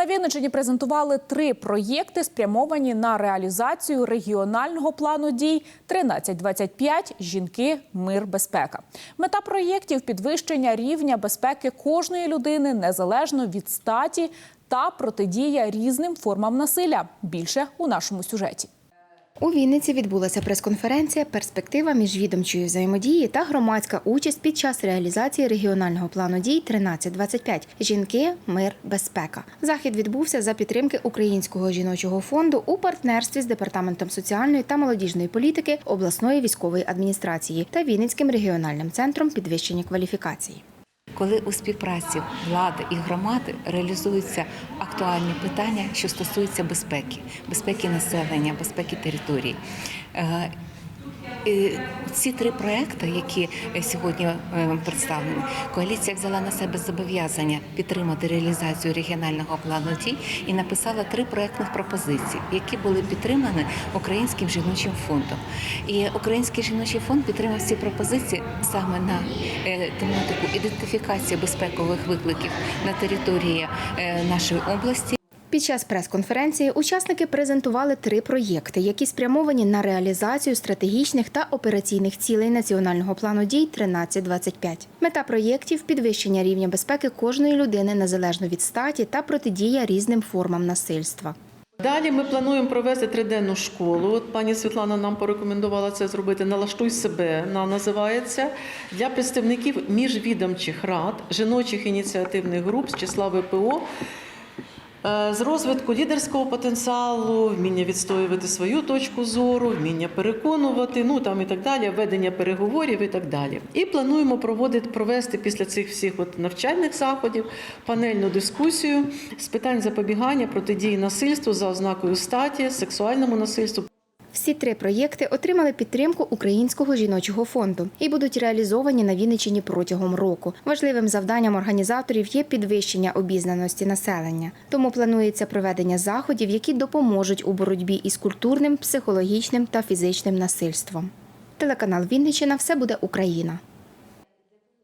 На Вінниччині презентували три проєкти, спрямовані на реалізацію регіонального плану дій 1325 Жінки, мир, безпека. Мета проєктів підвищення рівня безпеки кожної людини незалежно від статі та протидія різним формам насилля. Більше у нашому сюжеті. У Вінниці відбулася прес-конференція Перспектива міжвідомчої взаємодії та громадська участь під час реалізації регіонального плану дій 1325 Жінки, мир, безпека. Захід відбувся за підтримки Українського жіночого фонду у партнерстві з департаментом соціальної та молодіжної політики обласної військової адміністрації та Вінницьким регіональним центром підвищення кваліфікації. Коли у співпраці влади і громади реалізуються актуальні питання, що стосуються безпеки, безпеки населення, безпеки територій. Е, Ці три проекти, які сьогодні е, представлені, коаліція взяла на себе зобов'язання підтримати реалізацію регіонального плану дій і написала три проектних пропозиції, які були підтримані Українським жіночим фондом. І Український жіночий фонд підтримав ці пропозиції саме на е, тематику ідентифікації безпекових викликів на території е, нашої області. Під час прес-конференції учасники презентували три проєкти, які спрямовані на реалізацію стратегічних та операційних цілей національного плану дій 1325. Мета проєктів підвищення рівня безпеки кожної людини незалежно від статі та протидія різним формам насильства. Далі ми плануємо провести триденну школу. От пані Світлана нам порекомендувала це зробити. Налаштуй себе вона називається для представників міжвідомчих рад, жіночих ініціативних груп з числа ВПО. Е, З розвитку лідерського потенціалу, вміння відстоювати свою точку зору, вміння переконувати, ну там і так далі, ведення переговорів і так далі. І плануємо проводити провести після цих всіх от навчальних заходів панельну дискусію з питань запобігання протидії насильству за ознакою статі, сексуальному насильству. Всі три проєкти отримали підтримку Українського жіночого фонду і будуть реалізовані на Вінниччині протягом року. Важливим завданням організаторів є підвищення обізнаності населення. Тому планується проведення заходів, які допоможуть у боротьбі із культурним, психологічним та фізичним насильством. Телеканал Вінниччина все буде Україна.